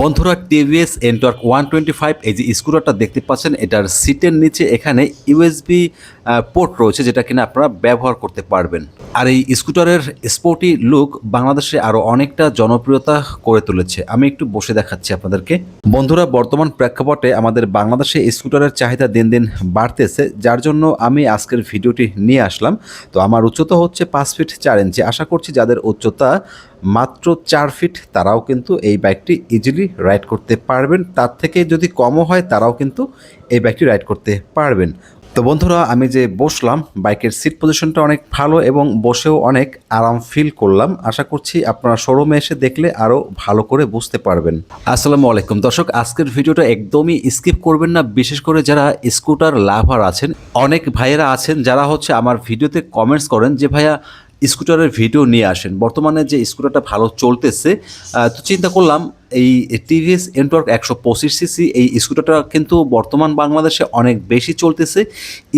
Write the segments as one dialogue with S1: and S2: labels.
S1: বন্ধুরা TVS Ntorq one twenty five এই যে স্কুটারটা দেখতে পাচ্ছেন, এটার সিটের নিচে এখানে ইউএসবি পোর্ট রয়েছে যেটা কিনা আপনারা ব্যবহার করতে পারবেন। আর এই স্কুটারের স্পোর্টি লুক বাংলাদেশে আরও অনেকটা জনপ্রিয়তা করে তুলেছে। আমি একটু বসে দেখাচ্ছি আপনাদেরকে। বন্ধুরা, বর্তমান প্রেক্ষাপটে আমাদের বাংলাদেশে স্কুটারের চাহিদা দিন দিন বাড়তেছে, যার জন্য আমি আজকের ভিডিওটি নিয়ে আসলাম। তো আমার উচ্চতা হচ্ছে পাঁচ ফিট চার ইঞ্চি আশা করছি যাদের উচ্চতা মাত্র চার ফিট তারাও কিন্তু এই বাইকটি ইজিলি রাইড করতে পারবেন। তার থেকে যদি কমও হয়, তারাও কিন্তু এই বাইকটি রাইড করতে পারবেন। তো বন্ধুরা, আমি যে বসলাম বাইকের সিট পজিশনটা অনেক ভালো এবং বসেও অনেক আরাম ফিল করলাম। আশা করছি আপনারা শোরুমে এসে দেখলে আরও ভালো করে বুঝতে পারবেন। আসসালামু আলাইকুম। দর্শক, আজকের ভিডিওটা একদমই স্কিপ করবেন না। বিশেষ করে যারা স্কুটার লাভার আছেন, অনেক ভাইয়েরা আছেন, যারা হচ্ছে আমার ভিডিওতে কমেন্টস করেন যে, ভাইয়া স্কুটারের ভিডিও নিয়ে আসেন। বর্তমানে যে স্কুটারটা ভালো চলতেছে তো চিন্তা করলাম এই টিভিএস এন্টওয়ার্ক একশো পঁচিশ সিসি, এই স্কুটারটা কিন্তু বর্তমান বাংলাদেশে অনেক বেশি চলতেছে।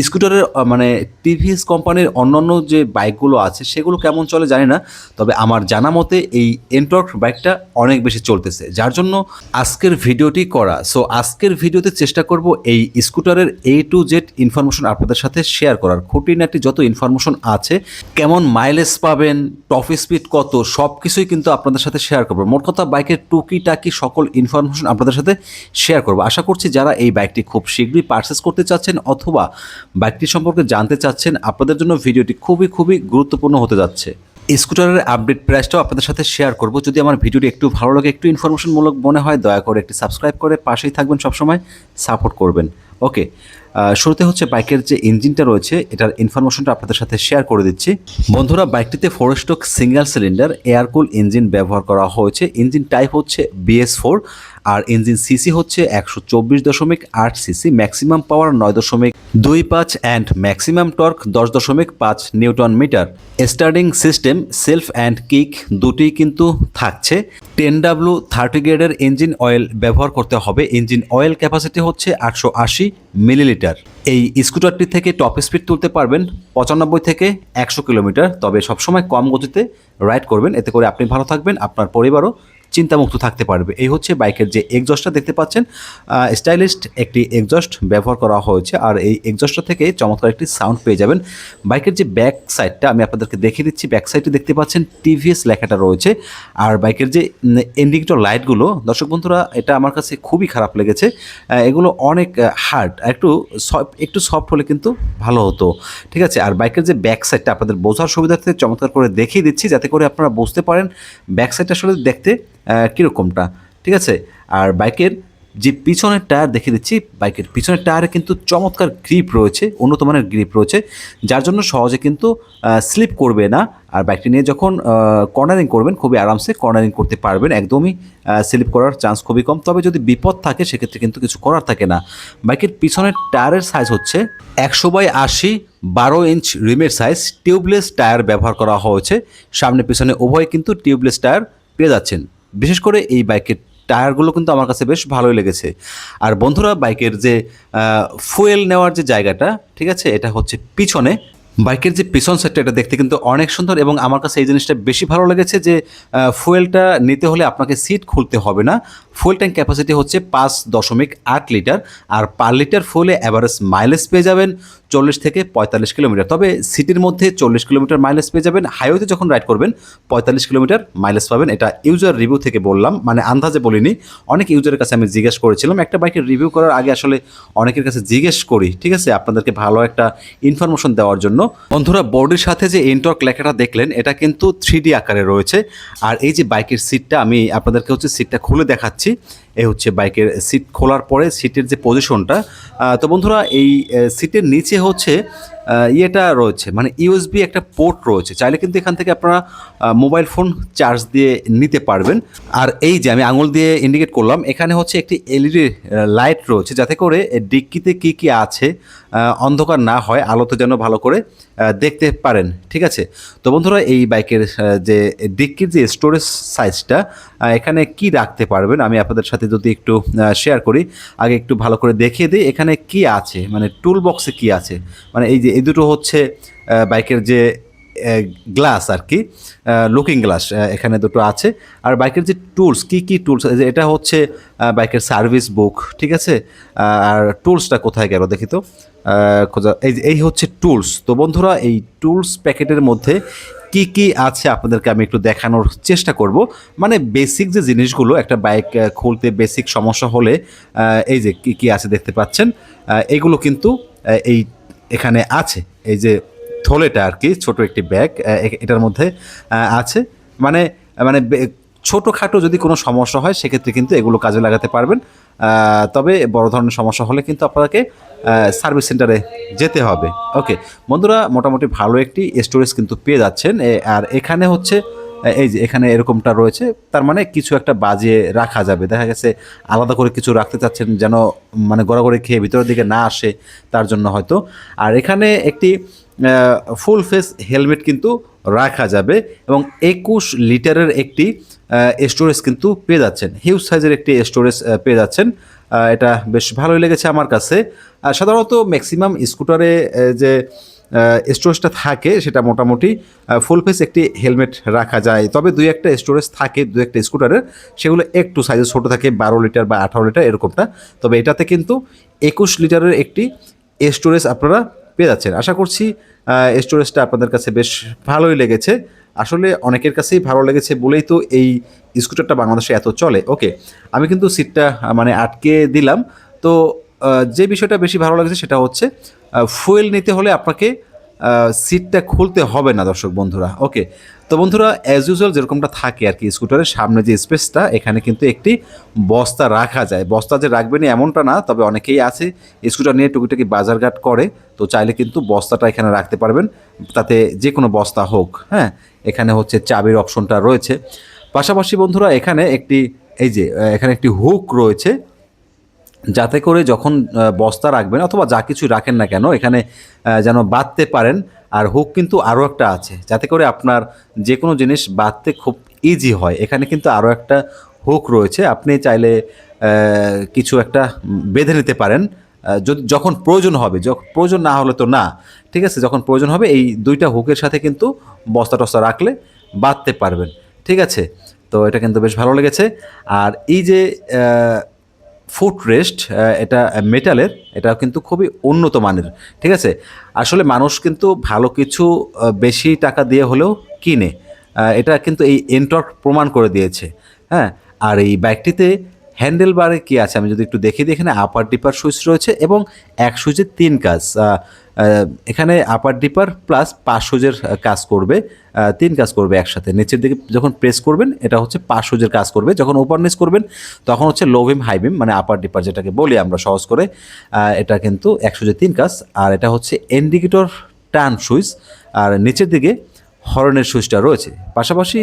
S1: স্কুটারের মানে টিভিএস কোম্পানির অন্যান্য যে বাইকগুলো আছে, সেগুলো কেমন চলে জানি না, তবে আমার জানা মতে এই এন্টওয়ার্ক বাইকটা অনেক বেশি চলতেছে। যার জন্য আজকের ভিডিওটি করা। সো আজকের ভিডিওতে চেষ্টা করব এই স্কুটারের এ টু জেড ইনফরমেশন আপনাদের সাথে শেয়ার করার। খুঁটিনাটি যত ইনফরমেশন আছে, কেমন মাইলেজ পাবেন টপ স্পিড কত সব কিছুই কিন্তু আপনাদের সাথে শেয়ার করব। মোট কথা বাইকের টুকিটাকি সকল ইনফরমেশন আপনাদের সাথে শেয়ার করব? আশা করছি যারা এই বাইকটি খুব শীঘ্রই পারচেস করতে চাচ্ছেন অথবা বাইকটি সম্পর্কে জানতে চাচ্ছেন, আপনাদের জন্য ভিডিওটি খুবই খুবই গুরুত্বপূর্ণ হতে যাচ্ছে। স্কুটারের আপডেট প্রাইসটাও আপনাদের সাথে শেয়ার করব। যদি আমার ভিডিওটি একটু ভালো লাগে, একটু ইনফরমেশনমূলক মনে হয়, দয়া করে একটি সাবস্ক্রাইব করে পাশেই থাকবেন সবসময় সাপোর্ট করবেন। ওকে শুরুতে হচ্ছে বাইকের যে ইঞ্জিনটা রয়েছে, এটার ইনফরমেশনটা আপনাদের সাথে শেয়ার করে দিচ্ছি। বন্ধুরা, বাইকটিতে four stroke single cylinder air cool engine ব্যবহার করা হয়েছে। ইঞ্জিন টাইপ হচ্ছে বিএস ফোর আর ইঞ্জিন সিসি হচ্ছে একশো চব্বিশ দশমিক আট সিসি ম্যাক্সিমাম পাওয়ার নয় দশমিক দুই পাঁচ অ্যান্ড ম্যাক্সিমাম টর্ক দশ দশমিক পাঁচ newton metre. Starting system self and kick দুটি কিন্তু থাকছে। টেন ডাব্লু থার্টি গ্রেডের ইঞ্জিন অয়েল ব্যবহার করতে হবে। ইঞ্জিন অয়েল ক্যাপাসিটি হচ্ছে আটশো আশি মিলিলিটার। এই স্কুটারটি থেকে টপ স্পিড তুলতে পারবেন পঁচানব্বই থেকে একশো কিলোমিটার। তবে সবসময় কম গতিতে রাইড করবেন। এতে করে আপনি ভালো থাকবেন, আপনার পরিবারও চিন্তামুক্ত থাকতে পারবে। এই হচ্ছে বাইকের যে এক্সজস্টটা দেখতে পাচ্ছেন স্টাইলিস্ট একটি এক্সজস্ট ব্যবহার করা হয়েছে আর এই এক্সজস্টটা থেকে চমৎকার একটি সাউন্ড পেয়ে যাবেন। বাইকের যে ব্যাক সাইডটা আমি আপনাদেরকে দেখিয়ে দিচ্ছি ব্যাক সাইডে দেখতে পাচ্ছেন টিভিএস লেখাটা রয়েছে আর বাইকের যে ইন্ডিকেটর লাইটগুলো দর্শক বন্ধুরা, এটা আমার কাছে খুবই খারাপ লেগেছে। এগুলো অনেক হার্ড একটু সফট একটু সফট হলে কিন্তু ভালো হতো। ঠিক আছে, আর বাইকের যে ব্যাক সাইডটা আপনাদের বোঝার সুবিধার্থে চমৎকার করে দেখিয়ে দিচ্ছি, যাতে করে আপনারা বুঝতে পারেন ব্যাক সাইডটা আসলে দেখতে কীরকমটা? ঠিক আছে? আর বাইকের যে পিছনের টায়ার দেখে দিচ্ছি, বাইকের পিছনের টায়ারে কিন্তু চমৎকার গ্রিপ রয়েছে, উন্নত মানের গ্রিপ রয়েছে, যার জন্য সহজে কিন্তু স্লিপ করবে না। আর বাইকটি নিয়ে যখন কর্নারিং করবেন, খুবই আরামসে কর্নারিং করতে পারবেন। একদমই স্লিপ করার চান্স খুবই কম। তবে যদি বিপদ থাকে, সেক্ষেত্রে কিন্তু কিছু করার থাকে না। বাইকের পিছনের টায়ারের সাইজ হচ্ছে একশো বাই আশি, বারো ইঞ্চ রিমের সাইজ টিউবলেস টায়ার ব্যবহার করা হয়েছে। সামনে পিছনে উভয় কিন্তু টিউবলেস টায়ার পেয়ে যাচ্ছেন। বিশেষ করে এই বাইকের টায়ারগুলো কিন্তু আমার কাছে বেশ ভালোই লেগেছে। আর বন্ধুরা, বাইকের যে ফুয়েল নেওয়ার যে জায়গাটা, ঠিক আছে, এটা হচ্ছে পিছনে। বাইকের যে পিছন সেটটা এটা দেখতে কিন্তু অনেক সুন্দর এবং আমার কাছে এই জিনিসটা বেশি ভালো লেগেছে যে ফুয়েলটা নিতে হলে আপনাকে সিট খুলতে হবে না। ফুয়েল ট্যাঙ্ক ক্যাপাসিটি হচ্ছে পাঁচ দশমিক আট লিটার, আর পার লিটার ফুয়েলে অ্যাভারেজ মাইলেজ পেয়ে যাবেন চল্লিশ থেকে পঁয়তাল্লিশ কিলোমিটার। তবে সিটির মধ্যে চল্লিশ কিলোমিটার মাইলেজ পেয়ে যাবেন, হাইওয়েতে যখন রাইড করবেন, পঁয়তাল্লিশ কিলোমিটার মাইলেজ পাবেন। এটা ইউজার রিভিউ থেকে বললাম মানে আন্দাজে বলিনি। অনেক ইউজারের কাছে আমি জিজ্ঞেস করেছিলাম, একটা বাইকের রিভিউ করার আগে আসলে অনেকের কাছে জিজ্ঞেস করি, ঠিক আছে? আপনাদেরকে ভালো একটা ইনফরমেশন দেওয়ার জন্য। বন্ধুরা বোর্ডের সাথে যে এনটর্ক লেখাটা দেখলেন, এটা কিন্তু থ্রি আকারে রয়েছে। আর এই যে বাইকের সিটটা আমি আপনাদেরকে হচ্ছে সিটটা খুলে দেখাচ্ছি। passé. এই হচ্ছে বাইকের সিট খোলার পরে সিটের যে পজিশনটা তো বন্ধুরা এই সিটের নিচে হচ্ছে ইয়েটা রয়েছে মানে ইউএসবি একটা পোর্ট রয়েছে। চাইলে কিন্তু এখান থেকে আপনারা মোবাইল ফোন চার্জ দিয়ে নিতে পারবেন। আর এই যে আমি আঙুল দিয়ে ইন্ডিকেট করলাম, এখানে হচ্ছে একটি এলইডি লাইট রয়েছে, যাতে করে ডিক্কিতে কি কি আছে অন্ধকার না হয়, আলোতে যেন ভালো করে দেখতে পারেন, ঠিক আছে? তো বন্ধুরা এই বাইকের যে ডিক্কির যে স্টোরেজ সাইজটা এখানে কি রাখতে পারবেন, আমি আপনাদের সাথে যদি একটু শেয়ার করি, আগে একটু ভালো করে দেখিয়ে দিই, এখানে কি আছে? মানে টুল বক্সে কি আছে? মানে এই যে, এই দুটো হচ্ছে বাইকের যে গ্লাস আর কি লুকিং গ্লাস এখানে দুটো আছে। আর বাইকের যে টুলস কি কি টুলস এটা হচ্ছে বাইকের সার্ভিস বুক ঠিক আছে? আর টুলসটা কোথায় গেল দেখি তো? খোঁজা, এই এই হচ্ছে টুলস তো বন্ধুরা, এই টুলস প্যাকেটের মধ্যে কি কি আছে আপনাদেরকে আমি একটু দেখানোর চেষ্টা করব। মানে বেসিক যে জিনিসগুলো, একটা বাইক খুলতে বেসিক সমস্যা হলে এই যে কি কি আছে দেখতে পাচ্ছেন এগুলো কিন্তু এই এখানে আছে। এই যে থলেটা আর কি, ছোট একটি ব্যাগ এটার মধ্যে আছে। মানে মানে ছোটোখাটো যদি কোনো সমস্যা হয়, সেক্ষেত্রে কিন্তু এগুলো কাজে লাগাতে পারবেন। তবে বড় ধরনের সমস্যা হলে কিন্তু আপনাকে সার্ভিস সেন্টারে যেতে হবে। ওকে, বন্ধুরা মোটামুটি ভালো একটি স্টোরেজ কিন্তু পেয়ে যাচ্ছেন। আর এখানে হচ্ছে এই যে এখানে এরকমটা রয়েছে, তার মানে কিছু একটা বাজিয়ে রাখা যাবে। দেখা গেছে আলাদা করে কিছু রাখতে চাচ্ছেন যেন মানে গড়াগড়ি খেয়ে ভিতরের দিকে না আসে, তার জন্য হয়তো। আর এখানে একটি ফুল ফেস হেলমেট কিন্তু রাখা যাবে এবং একুশ লিটারের একটি স্টোরেজ কিন্তু পেয়ে যাচ্ছেন। হিউজ সাইজের একটি স্টোরেজ পেয়ে যাচ্ছেন। এটা বেশ ভালোই লেগেছে আমার কাছে। আর সাধারণত ম্যাক্সিমাম স্কুটারে যে স্টোরেজটা থাকে, সেটা মোটামুটি ফুল ফেস একটি হেলমেট রাখা যায়। তবে দুই একটা স্টোরেজ থাকে দু একটা স্কুটারের সেগুলো একটু সাইজে ছোটো থাকে, বারো লিটার বা আঠারো লিটার এরকমটা। তবে এটাতে কিন্তু একুশ লিটারের একটি স্টোরেজ আপনারা পেয়ে যাচ্ছেন। আশা করছি স্টোরেজটা আপনাদের কাছে বেশ ভালোই লেগেছে। আসলে অনেকের কাছেই ভালো লেগেছে বলেই তো এই স্কুটারটা বাংলাদেশে এত চলে। ওকে আমি কিন্তু সিটটা মানে আটকে দিলাম। তো যে বিষয়টা বেশি ভালো লেগেছে সেটা হচ্ছে ফুয়েল নিতে হলে আপনাকে সিটটা খুলতে হবে না দর্শক বন্ধুরা। ওকে তো বন্ধুরা অ্যাজ ইউজুয়াল যেরকমটা থাকে আর কি স্কুটারের সামনে যে স্পেসটা এখানে কিন্তু একটি বস্তা রাখা যায়। বস্তা যে রাখবেন এমনটা না, তবে অনেকেই আছে স্কুটার নিয়ে টুকিটাকি বাজারঘাট করে, তো চাইলে কিন্তু বস্তাটা এখানে রাখতে পারবেন। তাতে যে কোনো বস্তা হোক হ্যাঁ এখানে হচ্ছে চাবির অপশনটা রয়েছে। পাশাপাশি বন্ধুরা, এখানে একটি, এই যে, এখানে একটি হুক রয়েছে। যাতে করে যখন বস্তা রাখবেন অথবা যা কিছু রাখেন না কেন, এখানে যেন বাঁধতে পারেন, আর হুক কিন্তু আরও একটা আছে। যাতে করে আপনার যে কোনো জিনিস বাঁধতে খুব ইজি হয়। এখানে কিন্তু আরও একটা হুক রয়েছে। আপনি চাইলে কিছু একটা বেঁধে নিতে পারেন। যদি, যখন প্রয়োজন হবে যখন প্রয়োজন না হলে তো না, ঠিক আছে? যখন প্রয়োজন হবে, এই দুইটা হুকের সাথে কিন্তু বস্তা টস্তা রাখলে বাঁধতে পারবেন, ঠিক আছে? তো এটা কিন্তু বেশ ভালো লেগেছে। আর এই যে ফুট রেস্ট এটা মেটালের এটা কিন্তু খুবই উন্নত মানের, ঠিক আছে? আসলে মানুষ কিন্তু ভালো কিছু বেশি টাকা দিয়ে হলেও কিনে এটা কিন্তু এই এন্টর্ক প্রমাণ করে দিয়েছে হ্যাঁ? আর এই ব্যাগটিতে হ্যান্ডেল বারে কী আছে? আমি যদি একটু দেখি দিই এখানে আপার ডিপার সুইচ রয়েছে এবং এক সুইচে তিন কাজ এখানে আপার ডিপার প্লাস পাঁচ সুইচের কাজ করবে তিন কাজ করবে একসাথে। নিচের দিকে যখন প্রেস করবেন, এটা হচ্ছে পাঁচ সুইচের কাজ করবে। যখন ওপারনেস নিচ করবেন, তখন হচ্ছে লো ভিম হাই ভিম মানে আপার ডিপার যেটাকে বলি আমরা সহজ করে এটা কিন্তু এক সুইচে তিন কাজ। আর এটা হচ্ছে ইন্ডিকেটর টান সুইচ আর নিচের দিকে হরনের সুইচটা রয়েছে। পাশাপাশি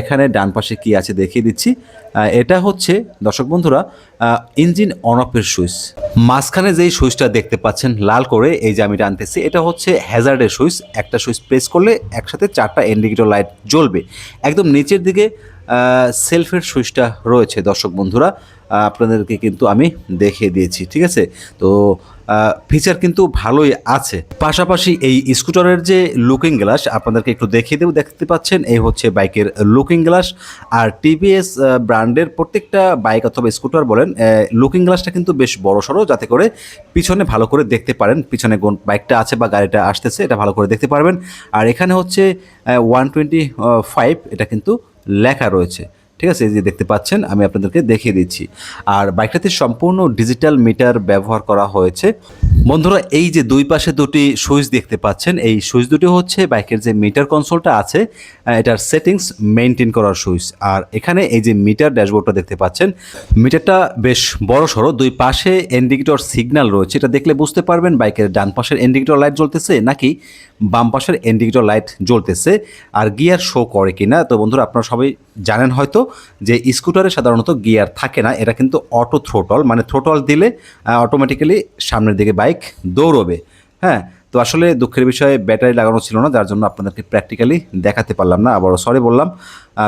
S1: এখানে ডান পাশে কি আছে দেখিয়ে দিচ্ছি। এটা হচ্ছে, দর্শক বন্ধুরা ইঞ্জিন অন অফের সুইচ। মাঝখানে যেই সুইচটা দেখতে পাচ্ছেন লাল করে, এই যে আমি টানতেছি, এটা হচ্ছে হ্যাজার্ডের সুইচ। একটা সুইচ প্রেস করলে একসাথে চারটা ইন্ডিকেটর লাইট জ্বলবে। একদম নিচের দিকে সেলফের সুইচটা রয়েছে, দর্শক বন্ধুরা। আপনাদেরকে কিন্তু আমি দেখিয়ে দিয়েছি, ঠিক আছে? তো ফিচার কিন্তু ভালোই আছে। পাশাপাশি এই স্কুটারের যে লুকিং গ্লাস আপনাদেরকে একটু দেখিয়ে দেবো, দেখতে পাচ্ছেন, এই হচ্ছে বাইকের লুকিং গ্লাস আর টিভিএস ব্র্যান্ডের প্রত্যেকটা বাইক অথবা স্কুটার বলেন লুকিং গ্লাসটা কিন্তু বেশ বড় সড়ো যাতে করে পিছনে ভালো করে দেখতে পারেন, পিছনে কোন বাইকটা আছে বা গাড়িটা আসতেছে, এটা ভালো করে দেখতে পারবেন। আর এখানে হচ্ছে ওয়ান টোয়েন্টি ফাইভ এটা কিন্তু লেখা রয়েছে। ঠিক আছে, এই যে দেখতে পাচ্ছেন, আমি আপনাদেরকে দেখিয়ে দিচ্ছি। আর বাইকটাতে সম্পূর্ণ ডিজিটাল মিটার ব্যবহার করা হয়েছে। বন্ধুরা, এই যে দুই পাশে দুটি সুইচ দেখতে পাচ্ছেন, এই সুইচ দুটি হচ্ছে বাইকের যে মিটার কনসোলটা আছে এটার সেটিংস মেনটেন করার সুইচ। আর এখানে এই যে মিটার ড্যাশবোর্ডটা দেখতে পাচ্ছেন, মিটারটা বেশ বড় সড়ো দুই পাশে ইন্ডিকেটর সিগন্যাল রয়েছে। এটা দেখলে বুঝতে পারবেন, বাইকের ডান পাশের ইন্ডিকেটর লাইট জ্বলতেছে নাকি বাম পাশের ইন্ডিকেটর লাইট জ্বলতেছে, আর গিয়ার শো করে কিনা। তো বন্ধুরা, আপনারা সবাই জানেন হয়তো যে স্কুটারে সাধারণত গিয়ার থাকে না এটা কিন্তু অটো থ্রোটল মানে থ্রোটল দিলে অটোমেটিক্যালি সামনের দিকে বাইক দৌড়বে। হ্যাঁ তো আসলে দুঃখের বিষয়ে ব্যাটারি লাগানো ছিল না, যার জন্য আপনাদেরকে প্র্যাকটিক্যালি দেখাতে পারলাম না, আবারও সরি বললাম।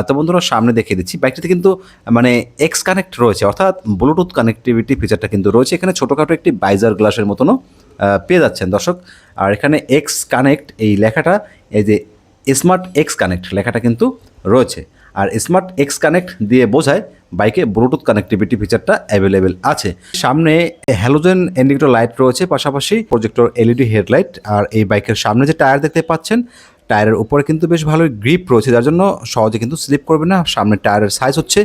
S1: তো বন্ধুরা, সামনে দেখিয়ে দিচ্ছি। বাইকটিতে কিন্তু মানে এক্স কানেক্ট রয়েছে, অর্থাৎ ব্লুটুথ কানেক্টিভিটি ফিচারটা কিন্তু রয়েছে। এখানে ছোটোখাটো একটি বাইজার গ্লাসের মতনও পেয়ে যাচ্ছেন দর্শক। আর এখানে এক্স কানেক্ট এই লেখাটা, এই যে স্মার্ট এক্স কানেক্ট লেখাটা কিন্তু রয়েছে। আর স্মার্ট এক্স কানেক্ট দিয়ে বোঝায় বাইকে ব্লুটুথ কানেক্টিভিটি ফিচারটা অ্যাভেলেবেল আছে। সামনে হ্যালোজেন ইন্ডিকেটর লাইট রয়েছে, পাশাপাশি প্রজেক্টর এলইডি হেডলাইট আর এই বাইকের সামনে যে টায়ার দেখতে পাচ্ছেন টায়ারের উপরে কিন্তু বেশ ভালো গ্রিপ রয়েছে, যার জন্য সহজে কিন্তু স্লিপ করবে না। সামনে টায়ারের সাইজ হচ্ছে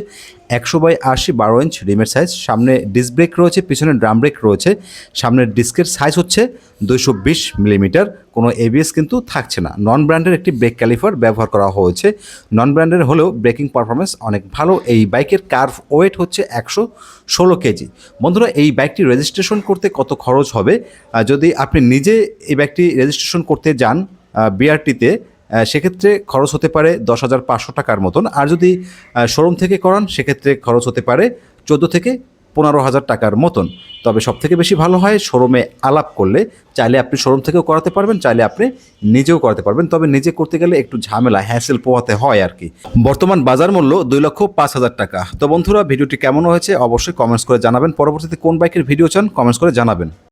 S1: একশো বাই আশি বারো ইঞ্চ রিমের সাইজ সামনে ডিস্ক ব্রেক রয়েছে, পিছনে ড্রাম ব্রেক রয়েছে। সামনের ডিস্কের সাইজ হচ্ছে দুইশো বিশ মিলিমিটার কোনো এবিএস কিন্তু থাকছে না। নন ব্র্যান্ডের একটি ব্রেক ক্যালিফার ব্যবহার করা হয়েছে। নন ব্র্যান্ডের হলেও ব্রেকিং পারফরমেন্স অনেক ভালো। এই বাইকের কার্ভ ওয়েট হচ্ছে একশো ষোলো কেজি। বন্ধুরা, এই বাইকটি রেজিস্ট্রেশন করতে কত খরচ হবে? যদি আপনি নিজে এই বাইকটি রেজিস্ট্রেশন করতে যান বিআরটিতে সেক্ষেত্রে খরচ হতে পারে দশ হাজার পাঁচশো টাকার মতন। আর যদি শোরুম থেকে করান, সেক্ষেত্রে খরচ হতে পারে চোদ্দ থেকে পনেরো হাজার টাকার মতন। তবে সব থেকে বেশি ভালো হয় শোরুমে আলাপ করলে। চাইলে আপনি শোরুম থেকেও করাতে পারবেন, চাইলে আপনি নিজেও করাতে পারবেন। তবে নিজে করতে গেলে একটু ঝামেলা হ্যাসেল পোহাতে হয় আর কি। বর্তমান বাজার মূল্য দুই লক্ষ পাঁচ হাজার টাকা। তো বন্ধুরা, ভিডিওটি কেমন হয়েছে অবশ্যই কমেন্টস করে জানাবেন। পরবর্তীতে কোন বাইকের ভিডিও চান, কমেন্টস করে জানাবেন।